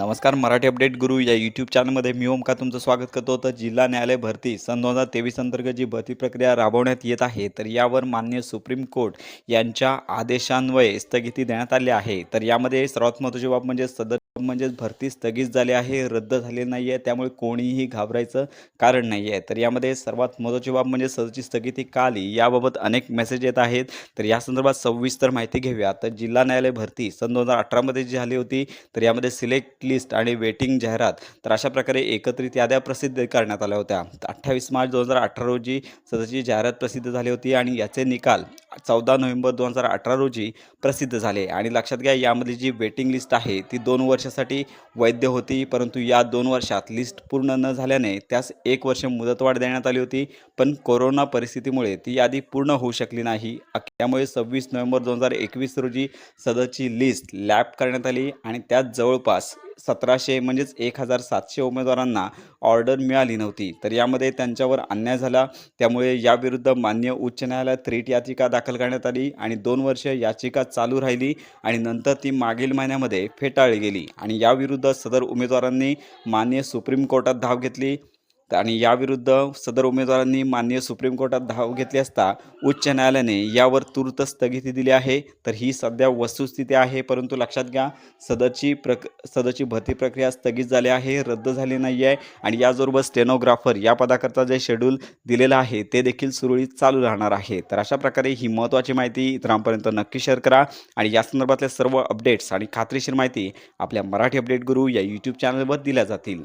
नमस्कार मराठी अपडेट गुरु या यूट्यूब चॅनलमध्ये मी ओमका तुमचं स्वागत करतो. तर जिल्हा न्यायालय भरती सन दोन हजार तेवीस अंतर्गत जी भरती प्रक्रिया राबवण्यात येत आहे तर यावर मान्य सुप्रीम कोर्ट यांच्या आदेशान्वये स्थगिती देण्यात आली आहे. तर यामध्ये सर्वात महत्त्वाची बाब म्हणजे सदर म्हणजेच भरती स्थगित झाली आहे रद्द झाली नाही आहे त्यामुळे कोणीही घाबरायचं कारण नाही आहे तर यामध्ये सर्वात महत्त्वाची बाब म्हणजे सदरची स्थगिती का आली याबाबत अनेक मेसेज येत आहेत. तर या संदर्भात सविस्तर माहिती घेऊया. तर जिल्हा न्यायालय भरती सन दोन हजार अठरामध्ये जी झाली होती तर यामध्ये सिलेक्ट लिस्ट आणि वेटिंग जाहिरात तर अशा प्रकारे एकत्रित याद्या प्रसिद्ध करण्यात आल्या होत्या. अठ्ठावीस मार्च दोन हजार अठरा रोजी सदरची जाहिरात प्रसिद्ध झाली होती आणि याचे निकाल चौदा नोव्हेंबर दोन हजार अठरा रोजी प्रसिद्ध झाले. आणि लक्षात घ्या यामधली जी वेटिंग लिस्ट आहे ती दोन वर्षासाठी वैध होती. परंतु या दोन वर्षात लिस्ट पूर्ण न झाल्याने त्यास एक वर्ष मुदतवाढ देण्यात आली होती. पण कोरोना परिस्थितीमुळे ती यादी पूर्ण होऊ शकली नाही. त्यामुळे सव्वीस नोव्हेंबर दोन हजार एकवीस रोजी सदरची लिस्ट लॅप करण्यात आली आणि त्यात जवळपास सतराशे म्हणजेच एक हजार सातशे उमेदवारांना ऑर्डर मिळाली नव्हती. तर यामध्ये त्यांच्यावर अन्याय झाला. त्यामुळे याविरुद्ध मान्य उच्च न्यायालयात रिट याचिका दाखल दाखल करण्यात आली आणि दोन वर्ष याचिका चालू राहिली आणि नंतर ती मागील महिन्यामध्ये फेटाळली गेली. आणि याविरुद्ध सदर उमेदवारांनी मान्य सुप्रीम कोर्टात धाव घेतली. आणि याविरुद्ध सदर उमेदवारांनी मान्य सुप्रीम कोर्टात धाव घेतली असता उच्च न्यायालयाने यावर तूर्त स्थगिती दिली आहे. तर ही सध्या वस्तुस्थिती आहे. परंतु लक्षात घ्या सदरची प्रक सदरची भरती प्रक्रिया स्थगित झाली आहे रद्द झाली नाही आहे आणि याचबरोबर स्टेनोग्राफर या पदाकरता जे शेड्यूल दिलेलं आहे ते देखील सुरळीत चालू राहणार आहे. तर अशा प्रकारे ही महत्त्वाची माहिती इतरांपर्यंत नक्की शेअर करा आणि या संदर्भातल्या सर्व अपडेट्स आणि खात्रीशीर माहिती आपल्या मराठी अपडेट गुरु या यूट्यूब चॅनलवर दिल्या जातील.